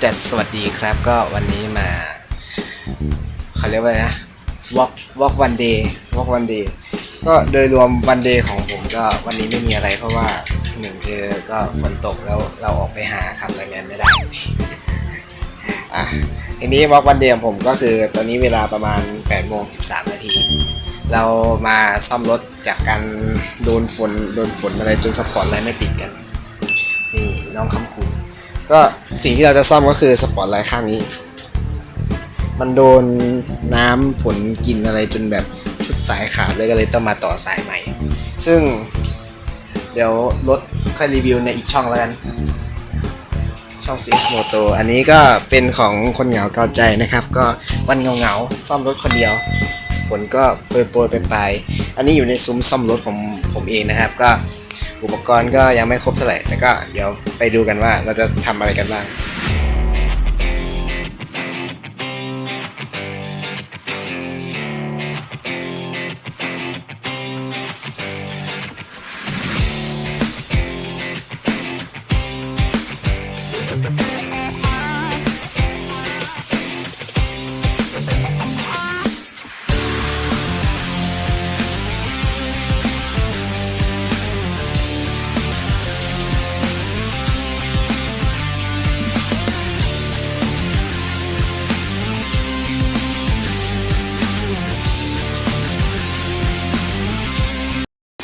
แต่สวัสดีครับก็วันนี้มาเขาเรียกว่าอะไรนะ walk walk one day walk one day ก็โดยรวมวันเดย์ของผมก็วันนี้ไม่มีอะไรเพราะว่าหนึ่งคือก็ฝนตกแล้วเราออกไปหาคำรายงานไม่ได้ อะทีนี้ walk one day ของผมก็คือตอนนี้เวลาประมาณ8โมง13นาที เรามาซ่อมรถจากการโดนฝนโดนฝนอะไรจนสปอร์ตไลท์ไม่ติดกัน นี่น้องคำคุณ ก็สิ่งที่เราจะซ่อมก็คือสปอร์ตไลท์ข้างนี้ มันโดนน้ำฝนกินอะไรจนแบบชุดสายขาดเลยก็เลยต้องมาต่อสายใหม่ ซึ่งเดี๋ยวรถค่อยรีวิวในอีกช่องแล้วกัน ช่อง CX Moto อันนี้ก็เป็นของคนเหงาเกาใจนะครับ ก็วันเหงาๆซ่อมรถคนเดียว ฝนก็โปรยโปรยไปไปๆอันนี้อยู่ในซุ้มซ่อมรถของผมเองนะครับ ก็ อุปกรณ์ก็ยังไม่ครบเท่าไหร่แต่ก็เดี๋ยวไปดูกันว่าเราจะทำอะไรกันบ้าง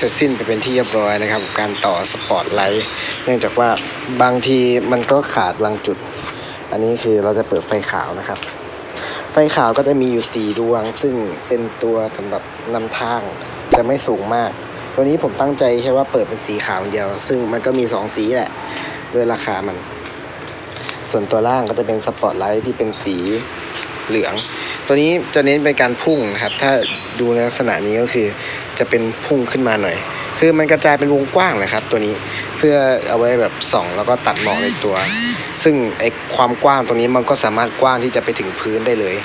สร็จสิ้นไปเป็นที่เรียบร้อยนะครับ การต่อสปอตไลท์เนื่องจากว่าบางทีมันก็ขาดบางจุด อันนี้คือเราจะเปิดไฟขาวนะครับ ไฟขาวก็จะมีอยู่สีดวง ซึ่งเป็นตัวสำหรับนำทางจะไม่สูงมาก ตัวนี้ผมตั้งใจแค่ว่าเปิดเป็นสีขาวเดียว ซึ่งมันก็มีสองสีแหละด้วยราคามัน ส่วนตัวล่างก็จะเป็นสปอตไลท์ที่เป็นสีเหลือง ตัวนี้จะเน้นเป็นการพุ่งนะครับ ถ้าดูในลักษณะนี้ก็คือ จะเป็นพุ่งขึ้นมาหน่อย คือมันกระจายเป็นวงกว้างเลยครับ ตัวนี้เพื่อเอาไว้แบบส่อง แล้วก็ตัดหมอกในตัว ซึ่งไอความกว้างตรงนี้มันก็สามารถกว้างที่จะไปถึงพื้นได้เลย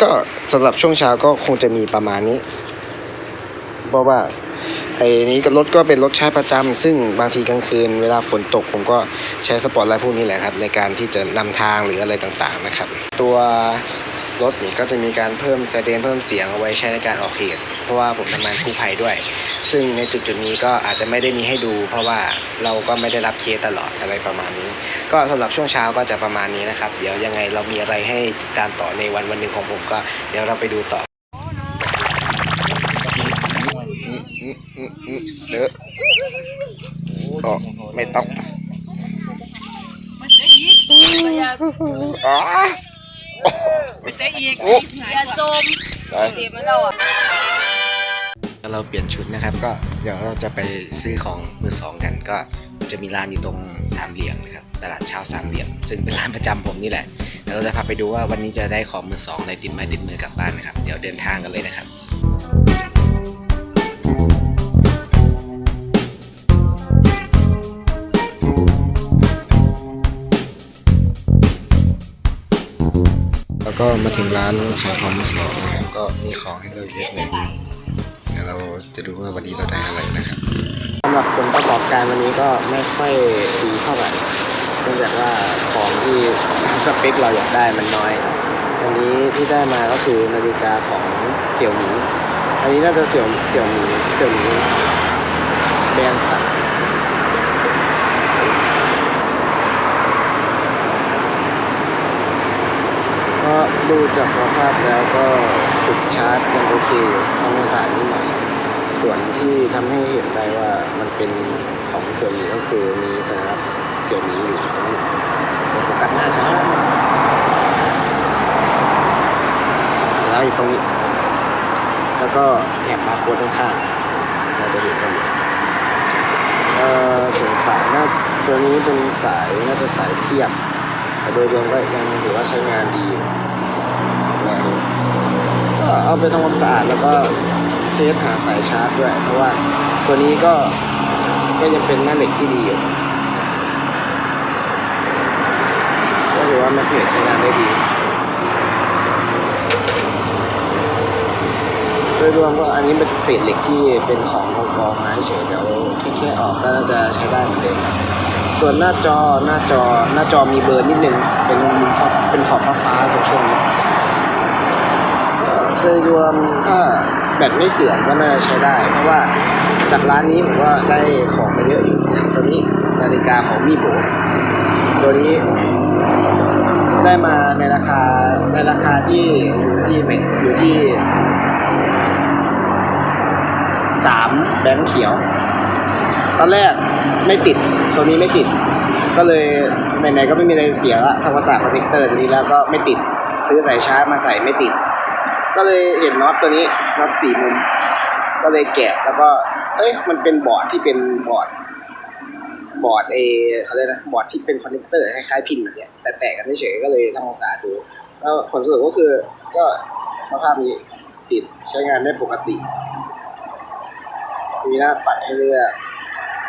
ก็สำหรับช่วงเช้าก็คงจะมีประมาณนี้เพราะว่าไอ้นี้รถก็เป็นรถใช้ประจำซึ่งบางทีกลางคืนเวลาฝนตกผมก็ใช้สปอร์ตไลท์พวกนี้แหละครับ ในการที่จะนำทางหรืออะไรต่างๆนะครับ ตัว รถนี่ก็จะมีการเพิ่มไซเรนเพิ่มเสียงเอาไว้ใช้ในการออกเหตุ เพราะว่าผมทำงานกู้ภัยด้วย ซึ่งในจุดจุดๆนี้ก็อาจจะไม่ได้มีให้ดู เพราะว่าเราก็ไม่ได้รับเคสตลอดอะไรประมาณนี้ ก็สำหรับช่วงเช้าก็จะประมาณนี้นะครับ เดี๋ยวยังไงเรามีอะไรให้ติดตามต่อในวันวันหนึ่งของผมก็เดี๋ยวเราไปดูต่อเดอก็ไม่ต้องมันจะอีกอ อ๋อมันจะอีกโอ้อย่าจมเดี๋ยวมันเราอะเราเปลี่ยนชุดนะครับ ก็เดี๋ยวเราจะไปซื้อของมือสองกันก็จะมีร้านอยู่ตรงสามเหลี่ยมนะครับตลาดเช้าสามเหลี่ยม ซึ่งเป็นร้านประจำผมนี่แหละเดี๋ยวเราจะพาไปดูว่าวันนี้จะได้ของมือสองอะไรติดไม้ติดมือกลับบ้านนะครับ เดี๋ยวเดินทางกันเลยนะครับ ก็มาถึงร้านขายของมือสองนะครับก็มีของให้เราเยอะเลยเดี๋ยวเราจะดูว่าวันนี้เราได้อะไรนะครับสำหรับผลประกอบการวันนี้ก็ไม่ค่อยดีเท่าไหร่เนื่องจากว่าของที่สเปคเราอยากได้มันน้อยอันนี้ที่ได้มาก็คือนาฬิกาของเสี่ยวหมีอันนี้น่าจะเสี่ยวเสี่ยวหมีเสี่ยวหมีแบรนด์สัก ก็ดู จากสภาพแล้วก็จุดชาร์จยังโอเคต้องสายนิดหน่อยส่วนที่ทำให้เห็นได้ว่ามันเป็นของเสี่ยหมีก็คือมีสัญลักษณ์เสี่ยหมีอยู่ตรงนี้โฟกัสหน้าช้าสัญลักษณ์อยู่ตรงนี้ แล้วก็แถบบาร์โค้ดข้างๆเราจะเห็นกันเอ่อส่วนสายน่าตัวนี้เป็นสายน่าจะสายเทียบแต่โดยรวมก็ยังถือว่าใช้งานดี ก็เอาไปทำความสะอาดแล้วก็เทสหาสายชาร์จด้วย เพราะว่าตัวนี้ก็ก็ยังเป็นแม่เหล็กที่ดีอยู่ก็ถือว่ามันเปลี่ยนใช้งานได้ดีโดยรวมก็อันนี้เป็นเศษเหล็กที่เป็นของกองกองมาเฉยเดี๋ยวแค่ออกก็จะใช้ได้เหมือนเดิมครับส่วนหน้าจอหน้าจอหน้าจอมีเบอร์นิดนึงเป็นเป็นขอบฟ้าๆตรงช่วงนี้ โดยรวมก็แบตไม่เสื่อมก็น่าจะใช้ได้ เพราะว่าจากร้านนี้ผมว่าได้ของมาเยอะอยู่ตัวนี้นาฬิกาของมีโบตัวนี้ได้มาในราคาในราคาที่อยู่ที่อยู่ที่สามแบงค์เขียว ตอนแรกไม่ติดตัวนี้ไม่ติด ก็เลยไหนๆก็ไม่มีอะไรเสียละทำความสะอาดคอนเนคเตอร์ตัวนี้แล้วก็ไม่ติดซื้อสายชาร์จมาใส่ไม่ติด ก็เลยเห็นน็อตตัวนี้น็อตสี่มุม ก็เลยแกะแล้วก็ เอ้ยมันเป็นบอร์ดที่เป็นบอร์ด บอร์ดเอเขาเรียกนะบอร์ดที่เป็นคอนเนคเตอร์คล้ายๆพินแบบเนี้ยแต่แตกกันเฉยก็เลยทำความสะอาดดูแล้วผลสรุปก็คือก็สภาพนี้ติดใช้งานได้ปกติ มีหน้าปัดให้เลือก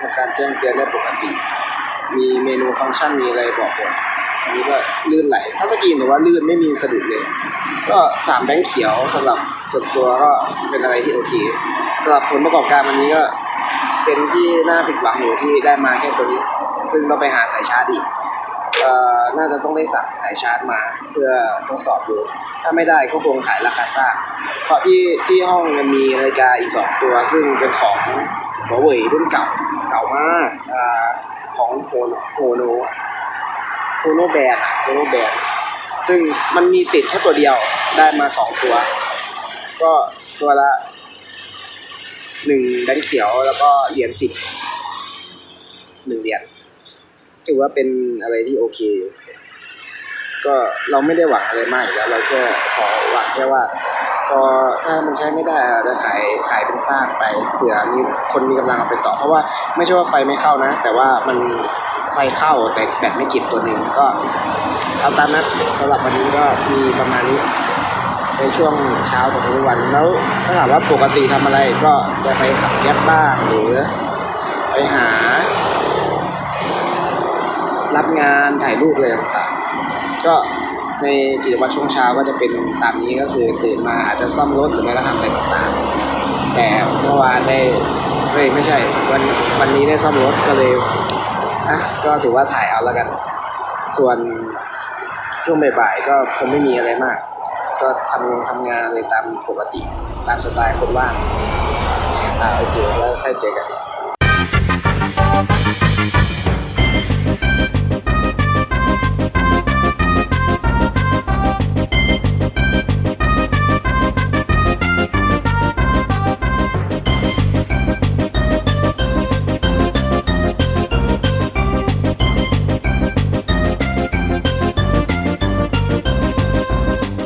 มีการแจ้งเตือนได้ปกติ มีเมนูฟังก์ชันมีอะไรบอกหมดอันนี้ก็ลื่นไหล ถ้าสกรีนหรือว่าลื่นไม่มีสะดุดเลย ก็สามแบงค์เขียวสำหรับส่วนตัวก็เป็นอะไรที่โอเคสำหรับผลประกอบการวันนี้ก็เป็นที่น่าผิดหวังอยู่ที่ได้มาแค่ตัวนี้ ซึ่งต้องไปหาสายชาร์จอีกเอ่อน่าจะต้องได้สั่งสายชาร์จมาเพื่อทดสอบดู ถ้าไม่ได้ก็คงขายราคาซ่าเพราะที่ที่ห้องมันมีนาฬิกาอีกสองตัว ซึ่งเป็นของหัวเว่ยรุ่นเก่าเก่ามากอ่าของโฮโนโฮโนโฮโนแบนโฮโนแบน ซึ่งมันมีติดแค่ตัวเดียวได้มาสองตัว ก็ตัวละหนึ่งแบงเขียวแล้วก็เหรียญสิบหนึ่งเหรียญถือว่าเป็นอะไรที่โอเค ก็เราไม่ได้หวังอะไรมากอยู่แล้วเราแค่ขอหวังแค่ว่า พอถ้ามันใช้ไม่ได้จะขายขายเป็นซากไปเผื่อมีคนมีกำลังเอาไปต่อ เพราะว่าไม่ใช่ว่าไฟไม่เข้านะ แต่ว่ามันไฟเข้าแต่แบตไม่ก็บตัวหนึ่งก็ เอาตามนั้นสำหรับวันนี้ก็มีประมาณนี้ในช่วงเช้าของทุกวันแล้วถ้าถามว่าปกติทำอะไรก็จะไปขับแก๊บบ้างหรือไปหา รับงานถ่ายรูปอะไรต่างๆก็ในกิจวัตรช่วงเช้าก็จะเป็นตามนี้ก็คือตื่นมาอาจจะซ่อมรถหรือไม่ก็ทำอะไรต่างๆ แต่เมื่อวานได้ไม่ใช่วันวันนี้ได้ซ่อมรถก็เลยอะก็ถือว่าถ่ายเอาแล้วกัน ส่วน ช่วงบ่ายๆก็คงไม่มีอะไรมาก ก็ทำงานทำงานเลยตามปกติ ตามสไตล์คนว่างอ่าโอเคแล้วค่อยเจอกัน